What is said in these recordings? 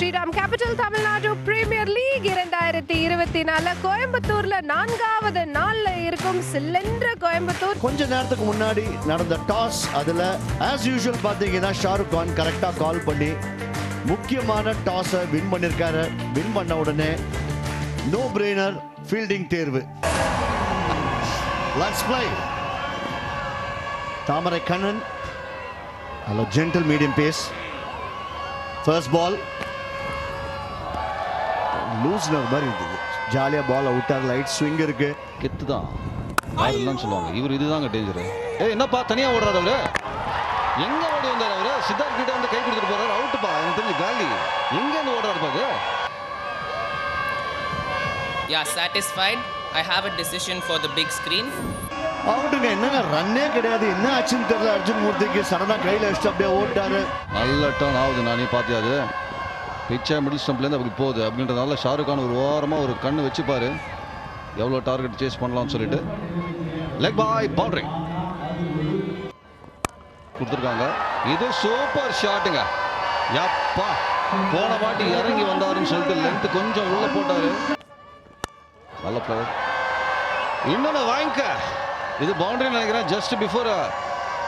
Shriram capital Tamil Nadu premier league இரண்டாயிரத்தி இருபத்தி நாலு கோயம்புத்தூர்ல நான்காவது நாள்ல இருக்கும் சில்லென்ற கோயம்புத்தூர். கொஞ்ச நேரத்துக்கு முன்னாடி நடந்த டாஸ் அதுல ஆஸ் யூஷுவல் பாத்தீங்கன்னா ஷாருக் கான் கரெக்டா கால் பண்ணி முக்கியமான டாஸை வின் பண்ணிருக்காரு. வின் பண்ண உடனே நோ பிரெய்னர் ஃபீல்டிங் தேர்வு. Let's play Thamarai Kannan hello gentle medium pace first ball loosener மாதிரி இருந்தது. ஜாலியாக பால் விட்டார் லைட் ஸ்விங் இருக்கு. கெத்து தான் யாருன்னு சொல்லுவாங்க. இவர் இதுதாங்க டேஞ்சர் ஏய் என்னப்பா தனியா ஓடுறாரு அவரு? எங்க ஓடி வந்தாரு அவரு? சித்தார்த் கிட்ட வந்து கை கொடுத்துட்டு போறாரு. அவுட்டுப்பா எனக்கு தெரிஞ்சு காலி. எங்க இருந்து ஓடுறாரு பாரு Yeah, satisfied. I have a decision for the big screen. அவுட்டுங்க என்னங்க ரன்னே கிடையாது. என்ன ஆச்சுன்னு தெரியல அர்ஜுன் மூர்த்திக்கு. சடனா கையில வச்சுட்டு அப்படியே ஓட்டாரு நல்ல டர்ன் ஆகுது நானே பார்த்தியா அது? பிச்சை மிடில் ஸ்டம்ப்லேருந்து அப்படி போகுது அப்படின்றதுனால ஷாருக் கான் ஒரு ஓரமாக ஒரு கண்ணு வச்சுப்பாரு எவ்வளோ டார்கெட் சேஸ் பண்ணலாம்னு சொல்லிட்டு. லெக் பாய் பவுண்டரி கொடுத்துருக்காங்க. இது சூப்பர் ஷாட்டுங்க யப்பா போன வாட்டி இறங்கி வந்தாருன்னு சொல்லிட்டு லென்த் கொஞ்சம் உள்ள போட்டாரு. நல்ல பிளேயர் இன்னொன்று வாங்கிக்க இது பவுண்டரி நினைக்கிறேன். ஜஸ்ட் பிஃபோர்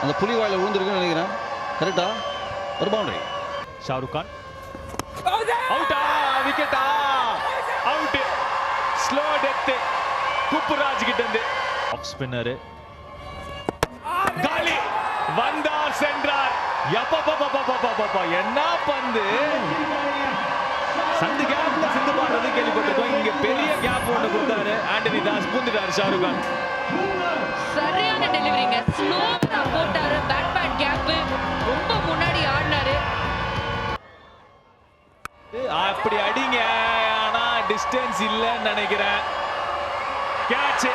அந்த புலி வாயில் விழுந்திருக்குன்னு நினைக்கிறேன். கரெக்டா ஒரு பவுண்டரி ஷாருக் கான். அவுட்டா விக்கெட்டா அவுட் ஸ்லோ டெத் குப்புராஜ் கிட்ட இருந்து ஆஃப் ஸ்பின்னர் காலி வந்தார் சென்றார் எப்பப்பப்பப்பப்பப்பப்ப என்ன பந்து சந்து கேப்ல சிந்து பாடுறது கேள்விப்பட்டிருக்கோம் இங்க பெரிய கேப் ஒன்று கொடுத்தாரு ஆண்டனி தாஸ் பூந்துட்டாரு ஷாருக் கான் சரியான டெலிவரிங்க ஸ்லோவா போட்டாரு பேட் அப்படி அடிங்க. ஆனா டிஸ்டன்ஸ் இல்லைன்னு நினைக்கிறேன். கேட்ச்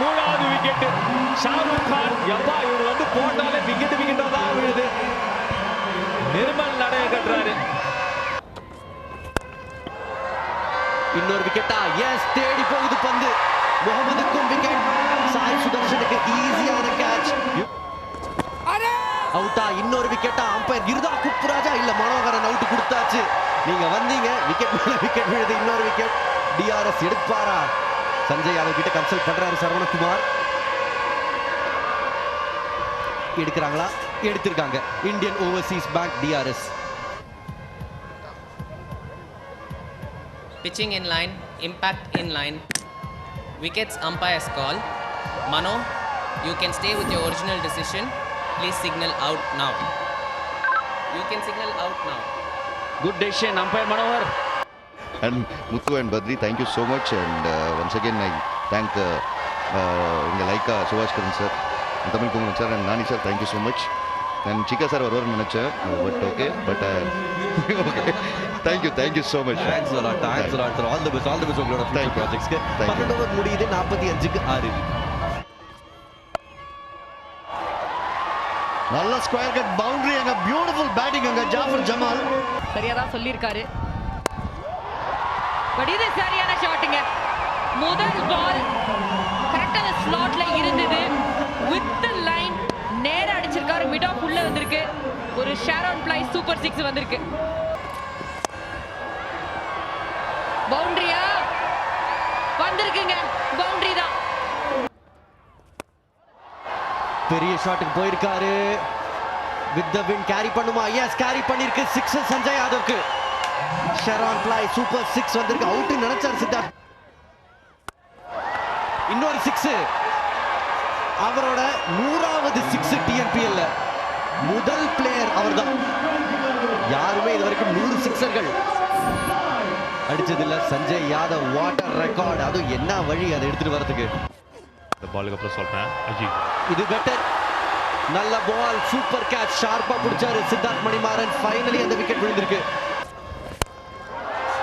மூணாவது விக்கெட் ஷாருக் கான். எப்பா இவர் வந்து போட்டாலே விக்கெட் விக்கெட்டா தான் விழுது. நிர்மல் நடைய கட்டுறாரு. இன்னொரு விக்கெட்டா எஸ் தேடி போகுது பந்து. முகமதுக்கும் விக்கெட் சாய் சுதர்ஷனுக்கு ஈஸியான கேட்ச் அவுட்டா இன்னொரு விக்கெட்டா அம்பையர் இருதா குப்புராஜா இல்ல மனோகரன் அவுட் கொடுத்தாச்சு நீங்க வந்தீங்க விக்கெட் மேல விக்கெட் விழுது இன்னொரு விக்கெட் டிஆர்எஸ் எடுப்பாரா சஞ்சய் யாதவ் கிட்ட கன்சல்ட் பண்றாரு சரவணகுமார் எடுக்கிறாங்களா எடுத்திருக்காங்க Indian overseas bank DRS Pitching in line, impact in line. Wickets umpire's call. Mano, you can stay with your original decision. Please signal out now. You can signal out now. Good decision umpire Manohar and Muthu and Badri thank you so much and once again I thank எங்கள் Lyca Subaskaran sir Tamil Kumaran sir and Nani sir thank you so much and Sikka sir வருவார்னு நினச்சேன். But okay but okay thank you thank you so much thanks a lot thanks a lot sir. All the best all the best உங்களோட Thank you. ப்ராஜெக்ட்ஸ்க்கு Thank you. 12 over முடியுது 45க்கு 6 நல்ல square cut boundary அங்க beautiful batting அங்க Jaffer Jamal சரியா தான் சொல்லியிருக்காரு. பட் இது சரியான ஷாட்டுங்க முதல் பால் கரெக்டா அந்த ஸ்லாட்ல இருந்தது. வித் த லைன் நேரா அடிச்சிருக்காரு. மிட் ஆஃப் உள்ள வந்திருக்கு. ஒரு ஷேரோன் பிளை சூப்பர் சிக்ஸ் வந்திருக்கு. பவுண்டரியா வந்திருக்குங்க பவுண்டரி தான் பெரிய ஷாட்டுக்கு போயிருக்காரு. வித் த வின் கேரி பண்ணுமா? எஸ் கேரி பண்ணிருக்கு சிக்ஸ் சஞ்சய் யாதவ்க்கு. ஷெரான் பிளை சூப்பர் சிக்ஸ் வந்திருக்கு. அவுட் நினைச்சார் சித்தார்த். இன்னொரு சிக்ஸ் அவரோட நூறாவது சிக்ஸ் டிஎன்பிஎல்ல முதல் பிளேயர் அவர்தான். யாருமே இது வரைக்கும் நூறு சிக்ஸர்கள் அடிச்சதில்ல. Sanjay Yadav what a record அதுவும் என்ன வழி? அதை எடுத்துட்டு வரதுக்கு இந்த பாலுக்கு அப்புறம் சொல்றேன். இது பெட்டர் நல்ல பால் சூப்பர் கேட்ச் ஷார்ப்பா பிடிச்சாரு சித்தார்த் மணிமாறன். ஃபைனலி அந்த விக்கெட் விழுந்திருக்கு.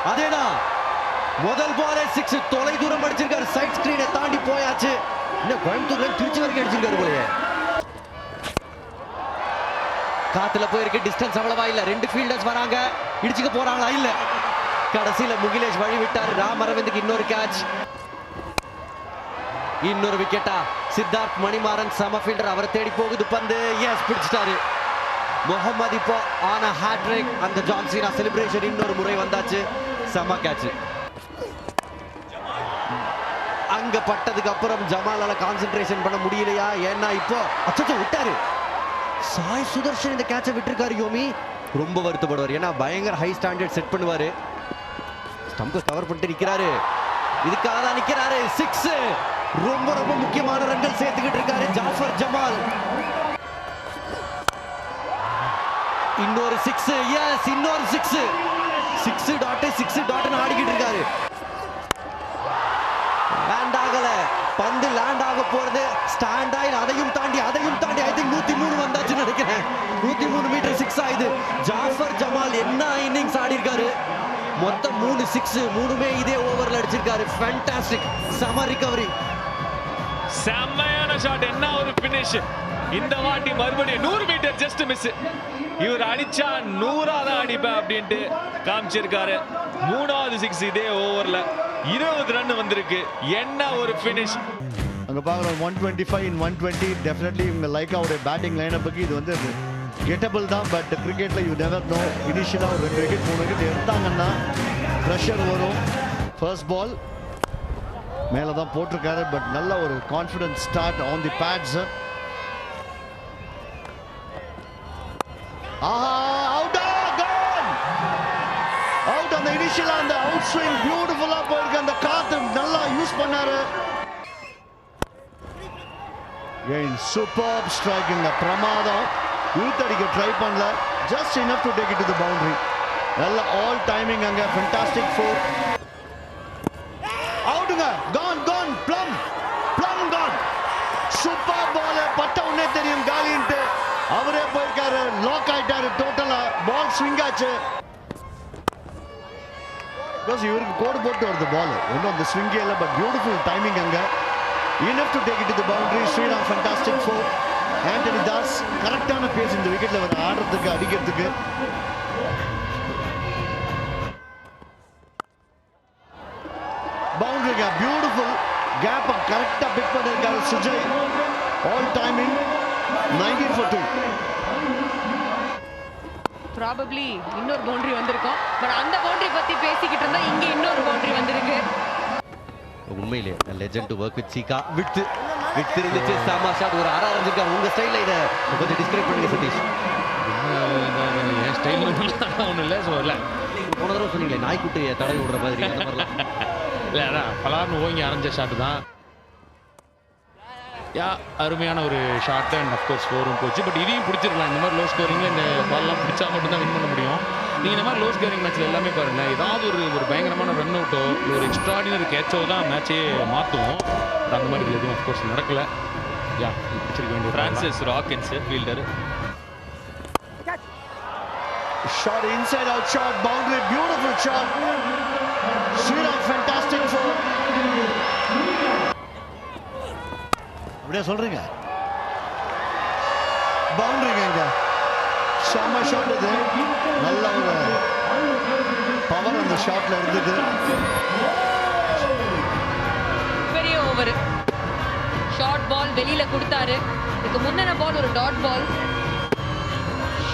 அதேதான். முதல் பாலே சிக்ஸ் தொலை தூரம் அடிச்சிருக்காரு. சைட் ஸ்கிரீனை தாண்டி போயாச்சு. இன்னும் கோயம்புத்தூர்ல திருச்சி வரைக்கும் அடிச்சிருக்காரு போலயே. காத்துல போயிருக்கு. டிஸ்டன்ஸ் அவ்வளவா இல்ல. ரெண்டு ஃபீல்டர்ஸ் வராங்க. இடிச்சுக்க போறாங்களா? இல்ல. கடைசியில முகிலேஷ் வழி விட்டாரு ராம் அரவிந்துக்கு இன்னொரு கேட்ச் இன்னொரு விக்கெட்டா சித்தார்த் மணிமாறன் சம ஃபீல்டர் அவரை தேடி போகுது பந்து. எஸ் பிடிச்சிட்டாரு. முகமது இப்போ ஆன ஹேட்ரிக் அந்த ஜான்சீனா செலிப்ரேஷன் இன்னொரு முறை வந்தாச்சு. செம கேட்ச் அங்க பட்டதுக்கு அப்புறம் ஜமாலால கான்சென்ட்ரேஷன் பண்ண முடியலையா? ஏன்னா இப்போ அச்சோ விட்டாரு. சாய் சுதர்ஷன் இந்த கேட்சை விட்டுருக்காரு யோமி. ரொம்ப வருத்தப்படுவார். ஏன்னா பயங்கர ஹை ஸ்டாண்டர்ட் செட் பண்ணுவாரு. ஸ்டம்பை கவர் பண்ணிட்டு நிக்கிறாரு. இதுக்காக தான் நிக்கிறாரு. சிக்ஸ் ரொம்ப ரொம்ப முக்கியமான ரன்கள் சேர்த்துக்கிட்டு இருக்காரு ஜாஃபர் ஜமால். இன்னொரு சிக்ஸ் எஸ் இன்னொரு சிக்ஸ் சிக்ஸ் டாட் சிக்ஸ் டாட்னு ஆடிக்கிட்டு இருக்காரு. லேண்ட் ஆகல. பந்து லேண்ட் ஆக போறது ஸ்டாண்ட் ஆயில் அதையும் தாண்டி அதையும் தாண்டி ஐ திங்க் நூத்தி மூணு வந்தாச்சுன்னு நினைக்கிறேன். நூத்தி மூணு மீட்டர் சிக்ஸ் ஆயுது. ஜாஃபர் ஜமால் என்ன இன்னிங்ஸ் ஆடி இருக்காரு மொத்தம் மூணு சிக்ஸ் மூணுமே இதே ஓவர்ல அடிச்சிருக்காரு. ஃபேண்டாஸ்டிக் சம ரிகவரி செம்மையான ஷாட் என்ன ஒரு பினிஷ் இந்த வாட்டி மறுபடியும் நூறு மீட்டர் ஜஸ்ட் மிஸ் இவர் அடிச்சா நூறா தான் அடிப்பேன் அப்படின்ட்டு காமிச்சிருக்காரு. மூணாவது சிக்ஸ் இதே ஓவர்ல இருபது ரன் வந்திருக்கு. என்ன ஒரு பினிஷ் அங்க பாக்குறோம் one twenty five in one twenty definitely இவங்க லைக்காவுடைய பேட்டிங் லைனப்புக்கு இது வந்து கெட்டபிள் தான் பட் கிரிக்கெட்ல யூ நெவர் நோ இனிஷியலாக ஒரு ரெண்டு விக்கெட் மூணு விக்கெட் எடுத்தாங்கன்னா ப்ரெஷர் வரும். ஃபர்ஸ்ட் பால் மேலே தான் போட்டிருக்காரு பட் நல்ல ஒரு confidence start on the bats ஆஹா அவுட்டா கான் அவுட் அந்த இனிஷியலா அந்த அவுட் ஸ்விங் பியூட்டிஃபுல்லா போயிருக்கு அந்த காத்து. நல்லா யூஸ் பண்ணாரு. ஏன் சூப்பர் ஸ்ட்ரைக்கிங் பிரமாதம் இழுத்தடிக்க ட்ரை பண்ணல. Just enough to take it to boundary நல்ல ஆல் டைமிங் அங்கே fantastic four gone gone plumb plumb gone super ball பட்ட உடனே தெரியும் காலின்ட்டு. அவரே போயிருக்காரு லாக் ஆயிட்டாரு டோட்டலா பால் ஸ்விங் ஆச்சு. பிகாஸ் இவருக்கு கோடு போட்டு வருது பால் ஒன்றும் அந்த ஸ்விங்கே இல்லை பட் பியூட்டிஃபுல் டைமிங் அங்கே. Enough to take it to boundary Shriram fantastic four Antony Das கரெக்டான பேஸ் இந்த விக்கெட்டில் அவர் ஆடுறதுக்கு அடிக்கிறதுக்கு பவுண்டரி கேப் பியூட்டிஃபுல் கேப்பை கரெக்டாக பிக் பண்ணியிருக்காரு Sujay all timing nineteen for two probably இன்னொரு பவுண்டரி வந்திருக்கும். பட் அந்த பவுண்டரி பத்தி பேசிக்கிட்டு இருந்தா இங்க இன்னொரு பவுண்டரி வந்திருக்கு. உண்மையிலே லெஜெண்ட் ஒர்க் வித் சீகா விட்டு விட்டு இருந்துச்சு சாமா ஷாட் ஒரு அரை அரைஞ்சிருக்காரு உங்க ஸ்டைல்ல இதை கொஞ்சம் டிஸ்கிரைப் பண்ணுங்க சதீஷ். என் ஸ்டைல் ஒன்றும் இல்லை. ஸோ இல்லை. போன தடவை சொன்னீங்களே நாய்க்குட்டியை தடவி விடுற மாதிரி. அந்த மாதிரிலாம். இல்லை அதான் பலார்னு ஓங்கி அரைஞ்ச ஷாட்டு தான். யா அருமையான ஒரு ஷாட் அண்ட் அஃப்கோர்ஸ் ஸ்கோரும் போச்சு. பட் இதையும் பிடிச்சிருக்கலாம் இந்த மாதிரி லோ ஸ்கோரிங்கில் இந்த பால்லாம் பிடிச்சா மட்டும்தான் வின் பண்ண முடியும். நீங்கள் இந்த மாதிரி லோ ஸ்கோரிங் மேட்ச்சில் எல்லாமே பாருங்கள் ஏதாவது ஒரு ஒரு பயங்கரமான ரன் அவுட்டோ இல்லை ஒரு எக்ஸ்ட்ராடினரி கேட்சோ தான் மேட்சே மாற்றுவோம் பட் அந்த மாதிரி எதுவும் அஃப்கோர்ஸ் நடக்கல. யா பிடிச்சிருக்க வேண்டிய Francis Rockins fielder Shot inside out shot, boundary, beautiful shot. Sriram, fantastic. அப்படியே சொல்றீங்க. பவுண்டரிங்க இங்க. செம்ம ஷாட் இது. நல்ல ஒரு பவர் அந்த ஷாட்ல இருந்தது. பெரிய ஓவர் ஷார்ட் பால் வெளியில கொடுத்தாரு. இதுக்கு முந்தின பால் ஒரு டாட் பால்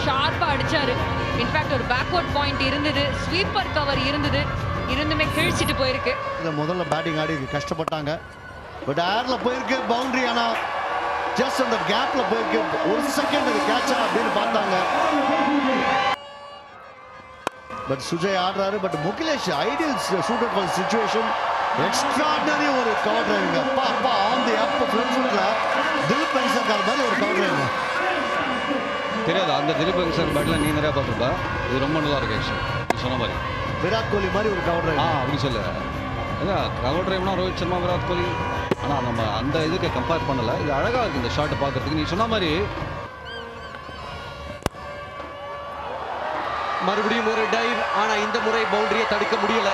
ஷார்ப்பா அடிச்சாரு. இன்ஃபேக்ட் ஒரு பேக்வர்ட் பாயிண்ட் இருந்தது. ஸ்வீப்பர் கவர் இருந்தது. இருந்துமே கிழிச்சிட்டு போயிருக்கு. இந்த முதல்ல பேட்டிங் ஆடி கஷ்டப்பட்டாங்க. பட் ஏர்ல போயிருக்கு பவுண்டரி ஆனா ஜஸ்ட் அந்த கேப்ல போயிருக்கு. ஒரு செகண்ட் அது கேட்சா அப்படின்னு பார்த்தாங்க. பட் சுஜய் ஆடுறாரு but Mukilesh ideal suited for situation extraordinary ஒரு கவர் டிரைவிங்க அப்பா அப்பா ஆன் தி அப் ஃப்ரண்ட் ஃபுட்ல திலீப் பென்சர்கார் மாதிரி ஒரு கவர் டிரைவிங்க தெரியாது அந்த திலீப் வெங்கசன் பேட்டில் நீ நிறையா பார்த்துருப்பா. இது ரொம்ப நல்லா இருக்கு ஆக்சுவலி சொன்ன மாதிரி. விராட் கோலி மாதிரி ஒரு கவர் ஆ டிரைவிங் அப்படி சொல்லு. அதான் கவர் டிரைவ்னா ரோஹித் சர்மா விராட் கோலி? ஆனால் நம்ம அந்த இதுக்கு கம்பேர் பண்ணல. இது அழகாக இருக்கு இந்த ஷாட்டை பார்க்கறதுக்கு. நீ சொன்ன மாதிரி மறுபடியும் ஒரு டைவ் ஆனா இந்த முறை பவுண்டரியை தடுக்க முடியல.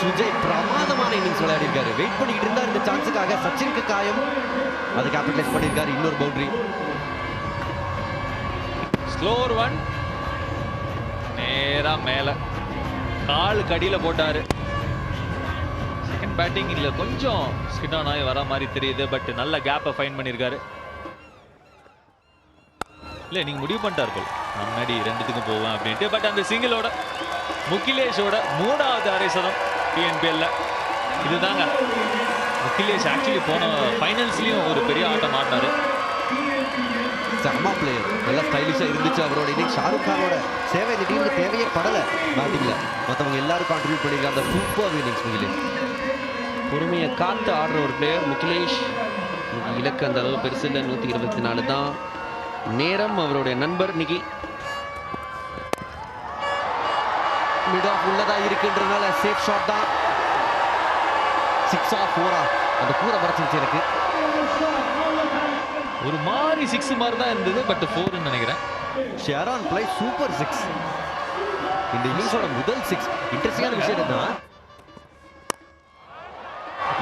சுஜய் பிரமாதமான இன்னிங்ஸ் விளையாடி இருக்காரு வெயிட் பண்ணிக்கிட்டு இருந்தார் இந்த சான்ஸுக்காக சச்சினுக்கு காயம். அது கேபிட்டலைஸ் பண்ணியிருக்காரு இன்னொரு பவுண்டரி ஸ்லோர் ஒன் நேரா மேல. நாலு கடியில் போட்டார். செகண்ட் பேட்டிங் இல்லை கொஞ்சம் ஸ்கிட் ஆன் ஆகி வர மாதிரி தெரியுது பட் நல்ல கேப்பை ஃபைன் பண்ணியிருக்காரு இல்லை நீங்கள் முடிவு பண்ணிட்டார்கள் முன்னாடி ரெண்டுத்துக்கும் போவேன் அப்படின்ட்டு பட் அந்த சிங்கிளோட முகிலேஷோட மூணாவது அரைசதம் டிஎன்பிஎல்ல இதுதாங்க. முகிலேஷ் ஆக்சுவலி போன ஃபைனல்ஸ்லேயும் ஒரு பெரிய ஆட்டம் ஆடினாரு. செம்ம பிளேயர் நல்லா ஸ்டைலிஷா இருந்துச்சு அவரோட இன்னைக்கு ஷாருக் கானோட சேவை இந்த டீமுக்கு தேவையே படல. பேட்டிங்ல மற்றவங்க எல்லாரும் கான்ட்ரிபியூட் பண்ணிருக்காங்க அந்த சூப்பர் இன்னிங்ஸ் முகிலேஷ் பொறுமையை காத்து ஆடுற ஒரு பிளேயர் முகிலேஷ். இலக்கு அந்த அளவு பெருசு இல்லை. நூற்றி இருபத்தி நாலு தான். நேரம் அவருடைய நண்பர் இன்னைக்கு மிட் ஆஃப் உள்ளதா இருக்குன்றனால சேஃப் ஷாட் தான். சிக்ஸ் ஆஃப் ஃபோரா அந்த கூரை மறைச்சிருச்சு எனக்கு. ஒரு மாதிரி சிக்ஸ் மாதிரி தான் இருந்தது பட் ஃபோர்னு நினைக்கிறேன். ஷெரான் பிளே சூப்பர் சிக்ஸ் இந்த இன்னிங்ஸோட முதல் சிக்ஸ் இன்ட்ரெஸ்டிங்கான விஷயம் என்ன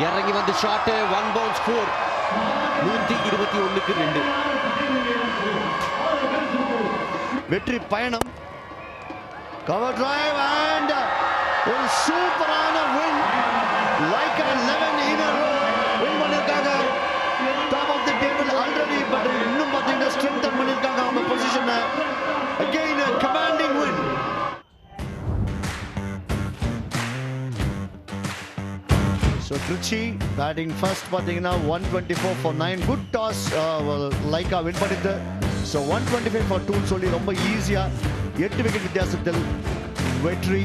இறங்கி வந்து ஷாட் ஒன் பவுன்ஸ் ஃபோர் நூத்தி இருபத்தி ஒண்ணுக்கு ரெண்டு. வெற்றி பயணம். கவர் டிரைவ் அண்ட் ஒரு சூப்பரான win like a 11 in already but இன்னும் பார்த்தீங்கன்னா ஸ்ட்ரெங்தன் பண்ணியிருக்காங்க அவங்க பொசிஷனை again commanding win so Trichy batting first பார்த்தீங்கன்னா one twenty four for nine good toss லைக்காக win பண்ணிட்டு. So one twenty five for டூன்னு சொல்லி ரொம்ப ஈஸியாக எட்டு விக்கெட் வித்தியாசத்தில் வெற்றி.